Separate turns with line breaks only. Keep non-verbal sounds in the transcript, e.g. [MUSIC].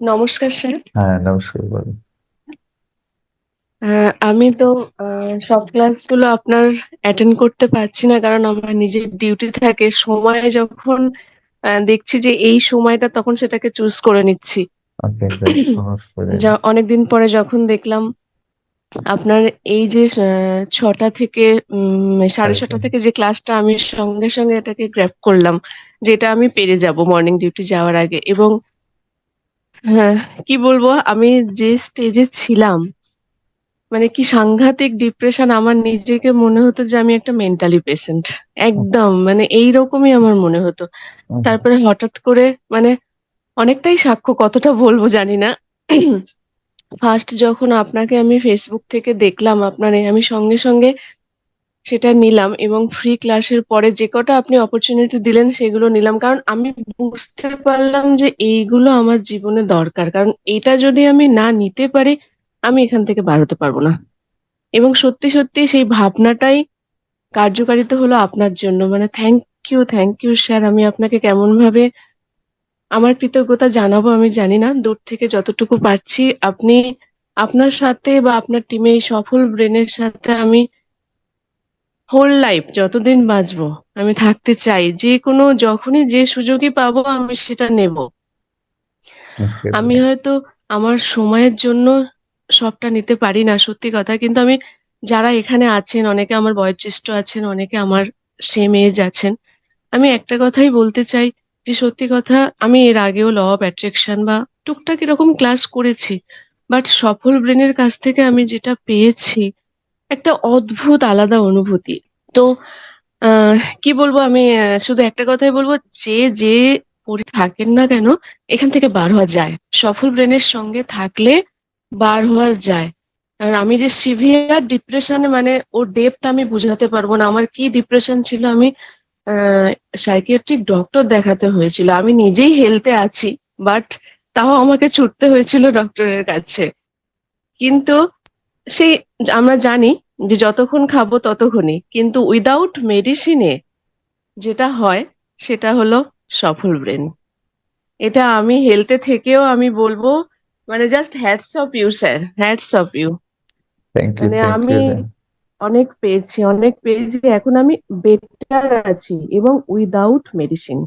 নমস্কার স্যার।
হ্যাঁ, নমস্কার বলুন।
আমি তো সব ক্লাসগুলো আপনার অ্যাটেন্ড করতে পারছি না। কারণ আমার নিজের ডিউটি থাকে। সময় যখন দেখছি যে এই সময়টা তখন সেটাকে চুজ করে নিচ্ছি। অনেকদিন পরে যখন দেখলাম আপনার এই যে ৬ঃ০০ থেকে উম ৬:৩০ থেকে যে ক্লাসটা আমি সঙ্গে, সঙ্গে এটাকে গ্র্যাপ করলাম। যেটা আমি পেরে যাব মর্নিং ডিউটি যাওয়ার আগে এবং হ্যাঁ, কি বলব আমি যে স্টেজে ছিলাম মানে কি সাংঘাতিক ডিপ্রেশন আমার নিজেকে মনে হতো যে আমি একটা মেন্টালি পেশেন্ট। একদম মানে এইরকমই আমার মনে হতো। তারপরে হঠাৎ করে মানে অনেকটাই সাক্ষ্য কতটা বলব জানি না। [CLEARS THROAT] ফার্স্ট যখন আপনাকে আমি ফেসবুক থেকে দেখলাম আপনার আমি সঙ্গে, সঙ্গে সেটা নিলাম এবং ফ্রি ক্লাসের পরে যে কটা আপনি অপরচুনিটি দিলেন সেগুলো নিলাম। কারণ আমি বুঝতে পারলাম যে এইগুলো আমার জীবনে দরকার। কারণ এটা যদি আমি না নিতে পারি, আমি এখান থেকে বার হতে পারব না। এবং সত্যি, সত্যি সেই ভাবনাটাই কার্যকারিতা হলো আপনার জন্য। মানে thank you, thank you sir. আমি আপনাকে কেমনভাবে আমার কৃতজ্ঞতা জানাব আমি জানি না। দূর থেকে যতটুকু পাচ্ছি আপনি আপনার সাথে বা আপনার টিমে এই সফল ব্রেনের সাথে আমি হোল লাইফ যতদিন বাঁচবো আমি থাকতে চাই। যে কোনো যখনই যে সুযোগই পাবো আমি সেটা নেব। আমি হয়তো আমার সময়ের জন্য সবটা নিতে পারি না সত্যি কথা। কিন্তু আমি যারা এখানে আছেন অনেকে আমার বয়োজ্যেষ্ঠ আছেন, অনেকে আমার সেম এজ আছেন। আমি একটা কথাই বলতে চাই যে সত্যি কথা আমি এর আগেও ল অফ অ্যাট্রাকশন বা টুকটাক এরকম ক্লাস করেছি। বাট সফল ব্রেনের কাছ থেকে আমি যেটা পেয়েছি একটা অদ্ভুত আলাদা অনুভূতি। তো কি বলব আমি শুধু একটা কথাই বলব যে, যে করে থাকেন না কেন এখান থেকে বার হওয়া যায়। সফল ব্রেনের সঙ্গে থাকলে বার হওয়া যায়। আর আমি যে সিভিয়ার ডিপ্রেশন মানে ওর ডেপথ আমি বুঝাতে পারব না। আমার কি ডিপ্রেশন ছিল আমি সাইকিয়াট্রিক ডক্টর দেখাতে হয়েছিল। আমি নিজেই হেলথ এ আছি। বাট তাও আমাকে ছুটতে হয়েছিল ডক্টরের কাছে। কিন্তু সেই আমরা জানি যে যতক্ষণ খাব ততক্ষণই। কিন্তু উইদাউট মেডিসিনে যেটা হয় সেটা হলো সফল ব্রেন। এটা আমি হেলথ থেকেও আমি বলব মানে just hats off you sir, hats off you. মানে আমি অনেক পেয়েছি, অনেক পেয়েছি। এখন আমি বেটার আছি এবং উইদাউট মেডিসিন।